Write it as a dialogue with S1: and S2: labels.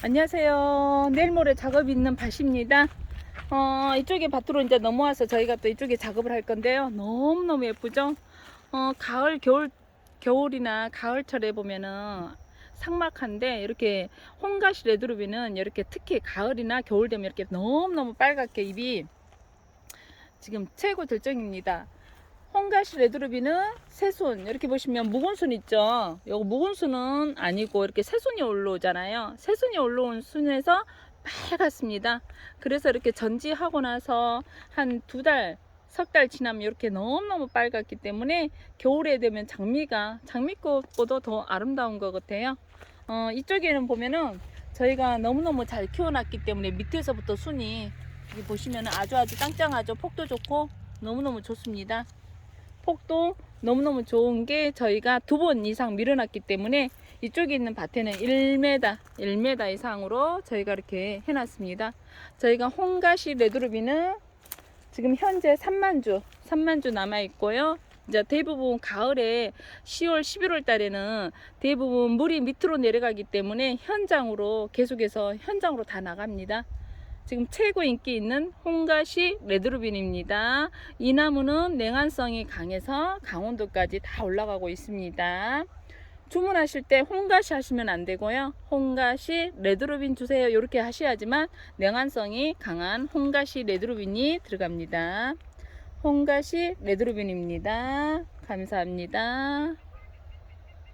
S1: 안녕하세요. 내일 모레 작업 있는 밭입니다. 어, 이쪽에 밭으로 이제 넘어와서 저희가 또 이쪽에 작업을 할 건데요. 너무너무 예쁘죠? 어, 가을, 겨울, 겨울이나 가을철에 보면은 상막한데 이렇게 홍가시 레드루비는 이렇게 특히 가을이나 겨울 되면 이렇게 너무너무 빨갛게 잎이 지금 최고 절정입니다. 홍가시 레드루비는 새순 이렇게 보시면 묵은순 있죠. 요거 묵은순은 아니고 이렇게 새순이 올라오잖아요. 새순이 올라온 순에서 빨갛습니다. 그래서 이렇게 전지하고 나서 한 두 달, 석 달 지나면 이렇게 너무너무 빨갛기 때문에 겨울에 되면 장미가 장미꽃보다 더 아름다운 것 같아요. 어, 이쪽에는 보면은 저희가 너무너무 잘 키워놨기 때문에 밑에서부터 순이 여기 보시면 아주 아주 짱짱하죠. 폭도 좋고 너무너무 좋습니다. 폭도 너무너무 좋은 게 저희가 두 번 이상 밀어놨기 때문에 이쪽에 있는 밭에는 1m, 1m 이상으로 저희가 이렇게 해놨습니다. 저희가 홍가시 레드루비는 지금 현재 3만주, 3만주 남아있고요. 이제 대부분 가을에 10월, 11월 달에는 대부분 물이 밑으로 내려가기 때문에 현장으로 계속해서 현장으로 다 나갑니다. 지금 최고 인기 있는 홍가시 레드루빈입니다. 이 나무는 냉한성이 강해서 강원도까지 다 올라가고 있습니다. 주문하실 때 홍가시 하시면 안 되고요. 홍가시 레드루빈 주세요. 이렇게 하셔야지만 냉한성이 강한 홍가시 레드루빈이 들어갑니다. 홍가시 레드루빈입니다. 감사합니다.